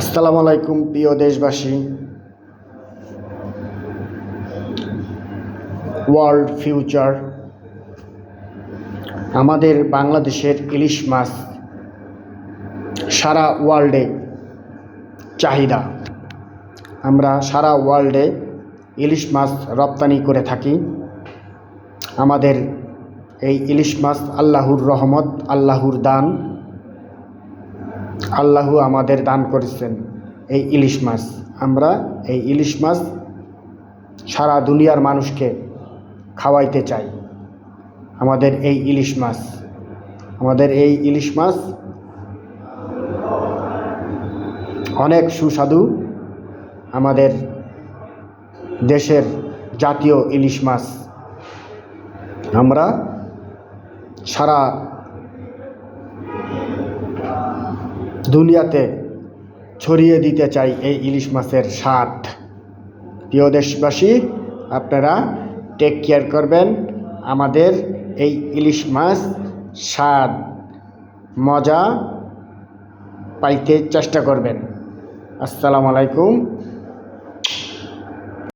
আসসালামু আলাইকুম, প্রিয় দেশবাসী। ওয়ার্ল্ড ফিউচার আমাদের বাংলাদেশের ইলিশ মাছ সারা ওয়ার্ল্ডে চাহিদা। আমরা সারা ওয়ার্ল্ডে ইলিশ মাছ রপ্তানি করে থাকি। আমাদের এই ইলিশ মাছ আল্লাহর রহমত, আল্লাহর দান। আল্লাহ আমাদের দান করেছেন এই ইলিশ মাছ। আমরা এই ইলিশ মাছ সারা দুনিয়ার মানুষকে খাওয়াইতে চাই। আমাদের এই ইলিশ মাছ। আমাদের এই ইলিশ মাছ অনেক সুস্বাদু। আমাদের দেশের জাতীয় ইলিশ মাছ। আমরা সারা দুনিয়াতে ছড়িয়ে দিতে চাই এই ইলিশ মাছের স্বাদ। প্রিয় দেশবাসী, আপনারা টেক কেয়ার করবেন আমাদের এই ইলিশ মাছ স্বাদ। মজা পাইতে চেষ্টা করবেন। আসসালামু আলাইকুম।